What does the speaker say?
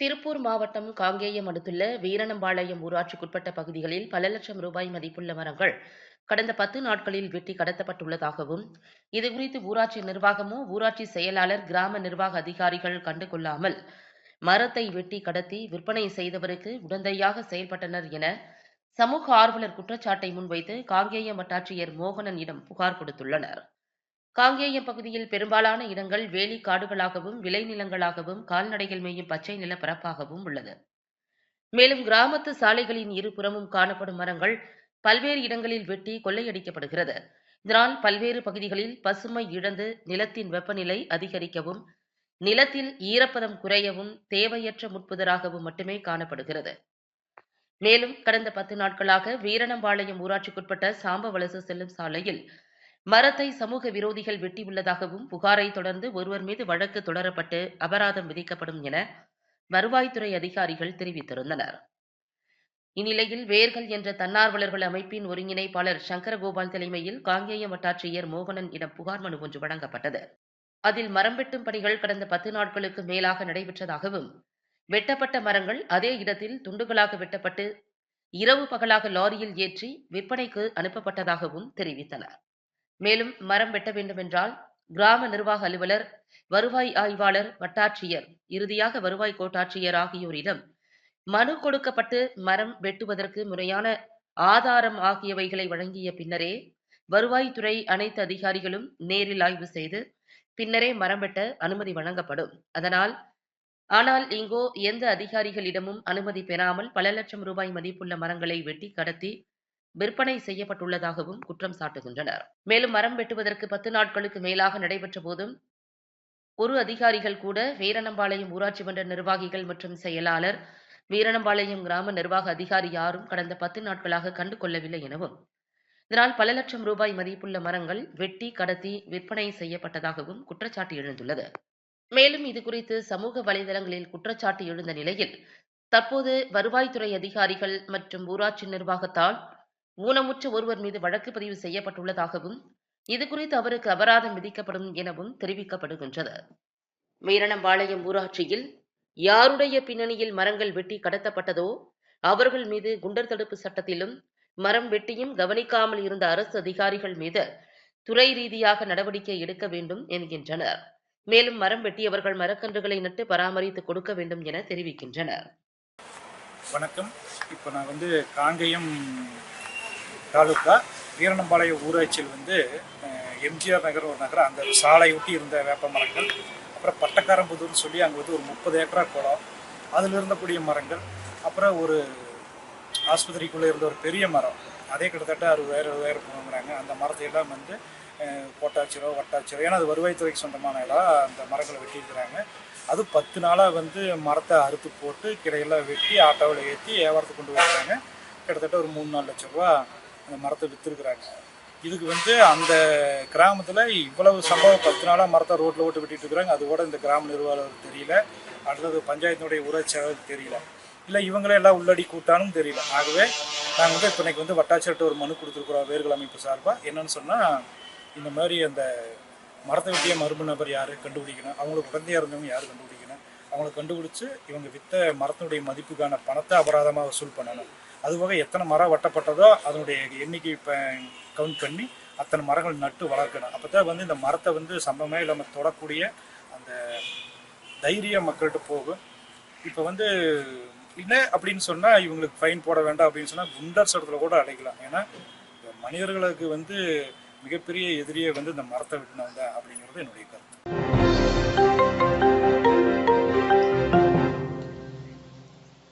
திருப்பூர் மாவட்டம் காங்கேயம் அடுத்துள்ள வீரணம்பாளையம் ஊராட்சிக்குட்பட்ட பகுதிகளில் பல லட்சம் ரூபாய் மதிப்புள்ள மரங்கள் கடந்த பத்து நாட்களில் வெட்டி கடத்தப்பட்டுள்ளதாகவும் இதுகுறித்து ஊராட்சி நிர்வாகமோ ஊராட்சி செயலாளர் கிராம நிர்வாக அதிகாரிகள் கண்டுகொள்ளாமல் மரத்தை வெட்டி கடத்தி விற்பனை செய்தவருக்கு உடந்தையாக செயல்பட்டனர் என சமூக ஆர்வலர் குற்றச்சாட்டை முன்வைத்து காங்கேயம் வட்டாட்சியர் மோகனனிடம் புகார் கொடுத்துள்ளனர். காங்கேயம் பகுதியில் பெரும்பாலான இடங்கள் வேலி காடுகளாகவும் விளைநிலங்களாகவும் கால்நடைகள் மேயும் பச்சை நிலப்பரப்பாகவும் உள்ளது. மேலும் கிராமத்து சாலைகளின் இருபுறமும் காணப்படும் மரங்கள் பல்வேறு இடங்களில் வெட்டி கொள்ளையடிக்கப்படுகிறது. இதனால் பல்வேறு பகுதிகளில் பசுமை இழந்து நிலத்தின் வெப்பநிலை அதிகரிக்கவும் நிலத்தில் ஈரப்பதம் குறையவும் தேவையற்ற முட்புதராகவும் மட்டுமே காணப்படுகிறது. மேலும் கடந்த பத்து நாட்களாக வீரணம்பாளையம் ஊராட்சிக்குட்பட்ட சாம்பவலசு செல்லும் சாலையில் மரத்தை சமூக விரோதிகள் வெட்டியுள்ளதாகவும் புகாரை தொடர்ந்து ஒருவர் மீது வழக்கு தொடரப்பட்டு அபராதம் விதிக்கப்படும் என வருவாய்த்துறை அதிகாரிகள் தெரிவித்திருந்தனர். இந்நிலையில் வேர்கள் என்ற தன்னார்வலர்கள் அமைப்பின் ஒருங்கிணைப்பாளர் சங்கரகோபால் தலைமையில் காங்கேயம் வட்டாட்சியர் மோகனன் இடம் புகார் மனு ஒன்று வழங்கப்பட்டது. அதில் மரம் வெட்டும் பணிகள் கடந்த பத்து நாட்களுக்கு மேலாக நடைபெற்றதாகவும் வெட்டப்பட்ட மரங்கள் அதே இடத்தில் துண்டுகளாக வெட்டப்பட்டு இரவு பகலாக லாரியில் ஏற்றி விற்பனைக்கு அனுப்பப்பட்டதாகவும் தெரிவித்தனர். மேலும் மரம் வெட்ட வேண்டுமென்றால் கிராம நிர்வாக அலுவலர் வருவாய் ஆய்வாளர் வட்டாட்சியர் இறுதியாக வருவாய் கோட்டாட்சியர் ஆகியோரிடம் மனு கொடுக்கப்பட்டு மரம் வெட்டுவதற்கு முறையான ஆதாரம் ஆகியவைகளை வழங்கிய பின்னரே வருவாய்த்துறை அனைத்து அதிகாரிகளும் நேரில் ஆய்வு செய்து பின்னரே மரம் வெட்ட அனுமதி வழங்கப்படும். அதனால் ஆனால் இங்கோ எந்த அதிகாரிகளிடமும் அனுமதி பெறாமல் பல லட்சம் ரூபாய் மதிப்புள்ள மரங்களை வெட்டி கடத்தி விற்பனை செய்யப்பட்டுள்ளதாகவும் குற்றம் சாட்டுகின்றனர். மேலும் மரம் வெட்டுவதற்கு பத்து நாட்களுக்கு மேலாக நடைபெற்ற போதும் ஒரு அதிகாரிகள் கூட வீரணம்பாளையம் ஊராட்சி மன்ற நிர்வாகிகள் மற்றும் செயலாளர் வீரணம்பாளையம் கிராம நிர்வாக அதிகாரி யாரும் கடந்த பத்து நாட்களாக கண்டு கொள்ளவில்லை எனவும் இதனால் பல லட்சம் ரூபாய் மதிப்புள்ள மரங்கள் வெட்டி கடத்தி விற்பனை செய்யப்பட்டதாகவும் குற்றச்சாட்டு எழுந்துள்ளது. மேலும் இது குறித்து சமூக வலைதளங்களில் குற்றச்சாட்டு எழுந்த நிலையில் தற்போது வருவாய்த்துறை அதிகாரிகள் மற்றும் ஊராட்சி நிர்வாகத்தால் ஊனமுற்ற ஒருவர் மீது வழக்கு பதிவு செய்யப்பட்டுள்ளதாகவும் இது குறித்து அவருக்கு அபராதம் விதிக்கப்படும் எனவும் தெரிவிக்கப்படுகின்றது. வீரணம்பாளையம் ஊராட்சியில் யாருடைய பின்னணியில் மரங்கள் வெட்டி கடத்தப்பட்டதோ அவர்கள் மீது குண்டர் தடுப்பு சட்டத்திலும் மரம் வெட்டியும் கவனிக்காமல் இருந்த அரசு அதிகாரிகள் மீது துறை ரீதியாக நடவடிக்கை எடுக்க வேண்டும் என்கின்றனர். மேலும் மரம் வெட்டியவர்கள் மரக்கன்றுகளை நட்டு பராமரித்து கொடுக்க வேண்டும் என தெரிவிக்கின்றனர். வணக்கம். இப்போ நான் வந்து காங்கேயம் தாலுக்கா வீரனம்பாளையம் ஊராட்சியில் வந்து எம்ஜிஆர் நகர் ஒரு நகரம் அந்த சாலையொட்டி இருந்த வேப்ப மரங்கள் அப்புறம் பட்டக்காரம்புதூர்னு சொல்லி அங்கே வந்து ஒரு முப்பது ஏக்கரா குளம் அதில் இருந்தக்கூடிய மரங்கள் அப்புறம் ஒரு ஆஸ்பத்திரிக்குள்ளே இருந்த ஒரு பெரிய மரம் அதே கிட்டத்தட்ட அறுபதாயிரம் எழுபதாயிரம் போகிறாங்க அந்த மரத்தை எல்லாம் வந்து கோட்டாட்சியரோ வட்டாட்சியரோ ஏன்னா அது வருவாய்த்துறைக்கு சொந்தமான இடம் அந்த மரங்களை வெட்டியிருக்கிறாங்க. அது பத்து நாளாக வந்து மரத்தை அறுத்து போட்டு கிடையெல்லாம் வெட்டி ஆட்டோவில் ஏற்றி வியாபாரத்துக்கு கொண்டு வருகிறாங்க கிட்டத்தட்ட ஒரு மூணு நாலு லட்ச ரூபா அந்த மரத்தை விற்றுருக்குறாங்க இதுக்கு வந்து அந்த கிராமத்தில் இவ்வளவு சம்பவம் பத்து நாளாக மரத்தை ரோட்டில் ஓட்டு விட்டுட்டு இருக்கிறாங்க. அது கூட இந்த கிராம நிர்வாகம் தெரியல. அடுத்தது பஞ்சாயத்தினுடைய ஊராட்சி தெரியல. இல்லை இவங்களே எல்லாம் உள்ளடி கூட்டானும் தெரியல. ஆகவே நாங்கள் வந்து இப்போ இன்னைக்கு வந்து வட்டாட்சியர்கிட்ட ஒரு மனு கொடுத்துருக்குறோம் வேர்கள் அமைப்பு சார்பாக என்னன்னு சொன்னால் இந்த மாதிரி அந்த மரத்தை வெட்டிய மர்ம நபர் யார் கண்டுபிடிக்கணும். அவங்களுக்கு குழந்தையாக இருந்தவங்க யார் கண்டுபிடிக்கணும்? அவங்களை கண்டுபிடிச்சு இவங்க விற்ற மரத்தினுடைய மதிப்புக்கான பணத்தை அபராதமாக வசூல் பண்ணணும். அதுபோக எத்தனை மரம் வெட்டப்பட்டதோ அதனுடைய எண்ணிக்கை இப்போ கவுண்ட் பண்ணி அத்தனை மரங்கள் நட்டு வளர்க்கணும். அப்போ தான் வந்து இந்த மரத்தை வந்து சம்பவமே இல்லாமல் தொடக்கூடிய அந்த தைரியம் மக்கள்கிட்ட போகும். இப்போ வந்து என்ன அப்படின்னு சொன்னால் இவங்களுக்கு ஃபைன் போட வேண்டாம் அப்படின்னு சொன்னால் குண்டர் சட்டத்தில் கூட அடைக்கலாம். ஏன்னா இந்த மனிதர்களுக்கு வந்து மிகப்பெரிய எதிரியே வந்து இந்த மரத்தை வெட்டினவங்க அப்படிங்கிறது என்னுடைய கருத்து.